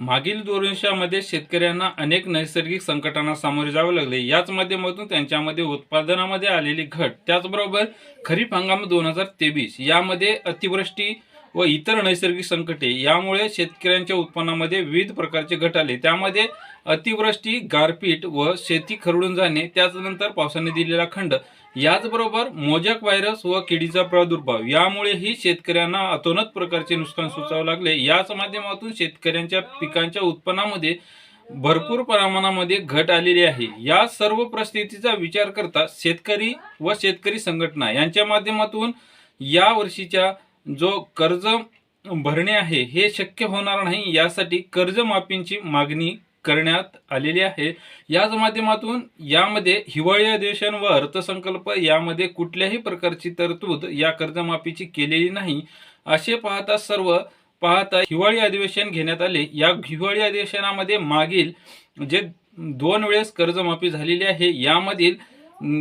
मागील दोन वर्षामध्ये शेतकऱ्यांना अनेक नैसर्गिक संकटांना सामोरे जावे लागले. याच माध्यमातून त्यांच्यामध्ये उत्पादनामध्ये आलेली घट त्याचबरोबर खरीप हंगाम दोन हजार तेवीस यामध्ये अतिवृष्टी व इतर नैसर्गिक संकटे यामुळे शेतकऱ्यांच्या उत्पन्नामध्ये विविध प्रकारचे घट आले. त्यामध्ये अतिवृष्टी गारपीट व शेती खरडून जाणे त्याचनंतर पावसाने दिलेला खंड. याचबरोबर मोजक व्हायरस व किडीचा प्रादुर्भाव. यामुळेही शेतकऱ्यांना अतोनात प्रकारचे नुकसान सुचावं लागले. याच माध्यमातून शेतकऱ्यांच्या पिकांच्या उत्पन्नामध्ये भरपूर प्रमाणामध्ये घट आलेली आहे. या सर्व परिस्थितीचा विचार करता शेतकरी व शेतकरी संघटना यांच्या माध्यमातून या वर्षीच्या जो कर्ज भरणे आहे हे शक्य होणार नाही. यासाठी कर्जमाफींची मागणी करण्यात आलेली आहे. याच माध्यमातून यामध्ये हिवाळी अधिवेशन व अर्थसंकल्प यामध्ये कुठल्याही प्रकारची तरतूद या कर्जमाफीची केलेली नाही. असे पाहता सर्व पाहता हिवाळी अधिवेशन घेण्यात आले. या हिवाळी अधिवेशनामध्ये मागील जे दोन वेळेस कर्जमाफी झालेली आहे यामधील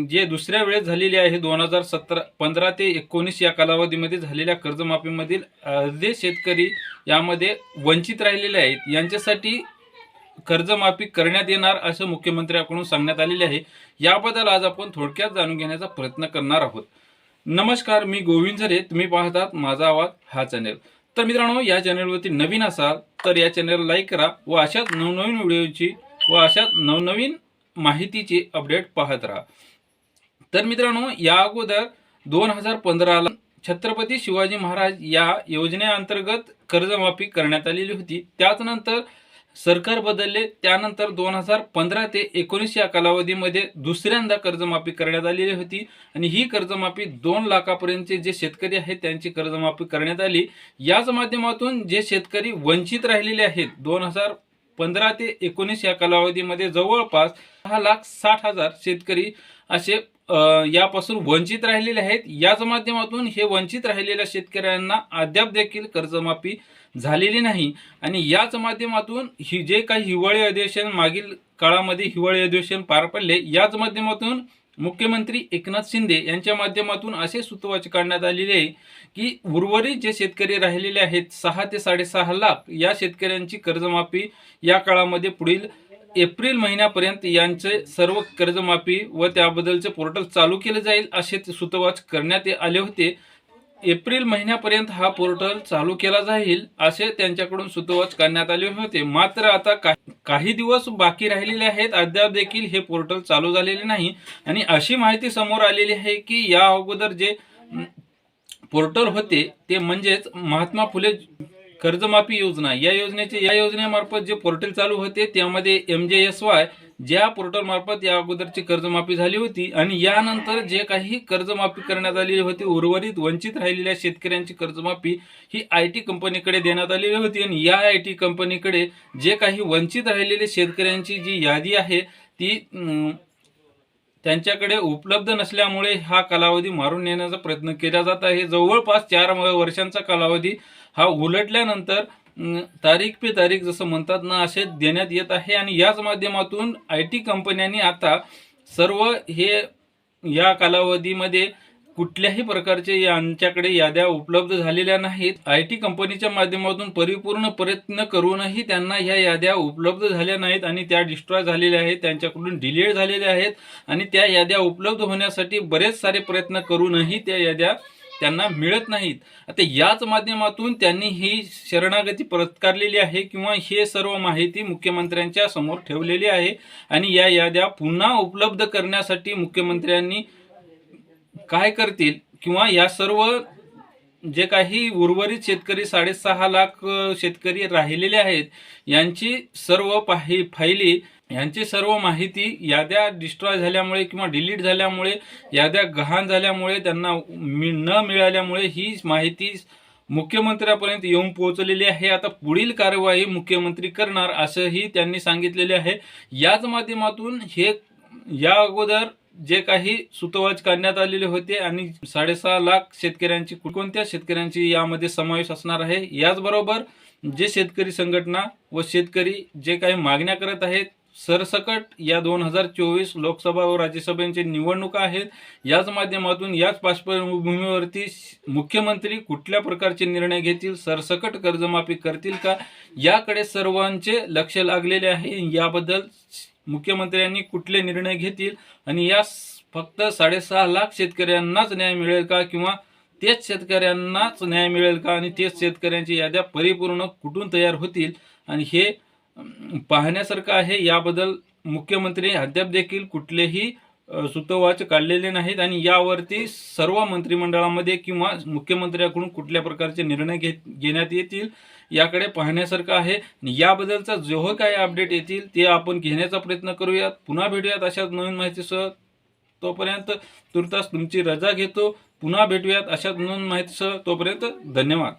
जे दुसऱ्या वेळेस झालेली आहे दोन हजार सतरा पंधरा ते एकोणीस या कालावधीमध्ये झालेल्या कर्जमाफीमधील अर्धे शेतकरी यामध्ये वंचित राहिलेले आहेत. यांच्यासाठी कर्जमाफी करण्यात येणार असं मुख्यमंत्र्यांकडून सांगण्यात आलेले आहे. याबद्दल आज आपण थोडक्यात जाणून घेण्याचा प्रयत्न करणार आहोत. नमस्कार मी गोविंद झरे. तुम्ही पाहतात माझा आवाज हा चॅनेल. तर मित्रांनो या चॅनेलवरती नवीन असाल तर या चॅनल लाईक करा व अशाच नवनवीन व्हिडिओची व अशाच नवनवीन माहितीची अपडेट पाहत राहा. तर मित्रांनो या अगोदर दोन हजार पंधराला छत्रपती शिवाजी महाराज या योजनेअंतर्गत कर्जमाफी करण्यात आलेली होती. त्याच नंतर सरकार बदलले त्यानंतर दोन हजार पंधरा ते एकोणीस या कालावधीमध्ये दुसऱ्यांदा कर्जमाफी करण्यात आलेली होती. आणि ही कर्जमाफी दोन लाखापर्यंतचे जे शेतकरी आहेत त्यांची कर्जमाफी करण्यात आली. याच माध्यमातून जे शेतकरी वंचित राहिलेले आहेत दोन हजार पंधरा ते एकोणीस या कालावधीमध्ये जवळपास दहा लाख साठ हजार शेतकरी असे यापासून वंचित राहिलेले आहेत. याच माध्यमातून हे वंचित राहिलेल्या शेतकऱ्यांना अद्याप देखील कर्जमाफी झालेली नाही. आणि याच माध्यमातून ही जे काही हिवाळी अधिवेशन मागील काळामध्ये हिवाळी अधिवेशन पार पडले याच माध्यमातून मुख्यमंत्री एकनाथ शिंदे यांच्या माध्यमातून असे सूतवाच काढण्यात आलेले आहे की उर्वरित जे शेतकरी राहिलेले आहेत सहा ते साडेसहा लाख या शेतकऱ्यांची कर्जमाफी या काळामध्ये पुढील एप्रिल महिन्यापर्यंत यांचे सर्व कर्जमाफी व त्याबद्दलचे पोर्टल चालू केले जाईल असे सूतवाच करण्यात आले होते. एप्रिल महिन्यापर्यंत हा पोर्टल चालू केला जाईल असे त्यांच्याकडून सूतवाच करण्यात आले होते. मात्र आता काही दिवस बाकी राहिलेले आहेत. अद्याप देखील हे पोर्टल चालू झालेले नाही. आणि अशी माहिती समोर आलेली आहे की या अगोदर जे पोर्टल होते ते म्हणजेच महात्मा फुले कर्जमाफी योजना. या योजनेचे या योजनेमार्फत जे पोर्टल चालू होते त्यामध्ये एम जे एस वाय ज्या पोर्टलमार्फत या अगोदरची कर्जमाफी झाली होती आणि यानंतर जे काही कर्जमाफी करण्यात आलेली होती उर्वरित वंचित राहिलेल्या शेतकऱ्यांची कर्जमाफी ही आय टी कंपनीकडे देण्यात आलेली होती आणि या आय टी कंपनीकडे जे काही वंचित राहिलेले शेतकऱ्यांची जी यादी आहे ती त्यांच्याकडे उपलब्ध नसल्यामुळे हा कालावधी मारून नेण्याचा प्रयत्न केला जात आहे. जवळपास चार वर्षांचा कालावधी हा उलटल्यानंतर तारीख पे तारीख जसं म्हणतात ना असे देण्यात येत आहे. आणि याच माध्यमातून आय टी कंपन्यांनी आता सर्व हे या कालावधीमध्ये कुठल्याही प्रकारचे यांच्याकडे याद्या उपलब्ध झालेल्या नाहीत. आय टी कंपनीच्या माध्यमातून परिपूर्ण प्रयत्न करूनही त्यांना ह्या याद्या उपलब्ध झाल्या नाहीत आणि त्या डिस्ट्रॉय झालेल्या आहेत त्यांच्याकडून डिलीट झालेल्या आहेत आणि त्या याद्या उपलब्ध होण्यासाठी बरेच सारे प्रयत्न करूनही त्या याद्या त्यांना मिळत नाहीत. आता याच माध्यमातून त्यांनी ही शरणागती पत्कारलेली आहे किंवा हे सर्व माहिती मुख्यमंत्र्यांच्या समोर ठेवलेली आहे आणि या याद्या पुन्हा उपलब्ध करण्यासाठी मुख्यमंत्र्यांनी काय करतील किंवा या सर्व जे काही उर्वरित शेतकरी साडेसहा लाख शेतकरी राहिलेले आहेत यांची सर्व पाही फायली यांची सर्व माहिती याद्या डिस्ट्रॉय झाल्यामुळे किंवा डिलीट झाल्यामुळे याद्या गहाण झाल्यामुळे त्यांना मि- न मिळाल्यामुळे ही माहिती मुख्यमंत्र्यापर्यंत येऊन पोहोचलेली आहे. आता पुढील कार्यवाही मुख्यमंत्री करणार असंही त्यांनी सांगितलेले आहे. याच माध्यमातून हे या अगोदर जे काही सुतवाच काढण्यात आलेले होते आणि साडेसहा लाख शेतकऱ्यांची कोणत्या शेतकऱ्यांची यामध्ये समावेश असणार आहे? याचबरोबर जे शेतकरी संघटना व शेतकरी जे काही मागण्या करत आहेत सरसकट या दोन हजार चोवीस लोकसभा व राज्यसभेचे निवडणुका आहेत. याच माध्यमातून याच पार्श्वभूमीवरती मुख्यमंत्री कुठल्या प्रकारचे निर्णय घेतील सरसकट कर्जमाफी करतील का? याकडे सर्वांचे लक्ष लागलेले आहे. याबद्दल मुख्यमंत्र्यांनी कुठले निर्णय घेतील? आणि या फक्त साडेसहा लाख शेतकऱ्यांनाच न्याय मिळेल का? किंवा तेच शेतकऱ्यांनाच न्याय मिळेल का? आणि तेच शेतकऱ्यांची याद्या परिपूर्ण कुठून तयार होतील? आणि हे पाहण्यासारखं आहे. याबद्दल मुख्यमंत्री अद्याप देखील कुठलेही सुतोवाच काढलेले नाहीत. आणि यावरती सर्व मंत्रिमंडळामध्ये किंवा मुख्यमंत्र्याकडून कुठल्या प्रकारचे निर्णय घे घेण्यात येतील? याकडे पाहण्यासारखं आहे. आणि याबद्दलचा जो हो काही अपडेट येतील ते आपण घेण्याचा प्रयत्न करूयात. पुन्हा भेटूयात अशाच नवीन माहितीसह. तोपर्यंत तुर्तास तुमची रजा घेतो. पुन्हा भेटूयात अशाच नवीन माहितीसह. तोपर्यंत धन्यवाद.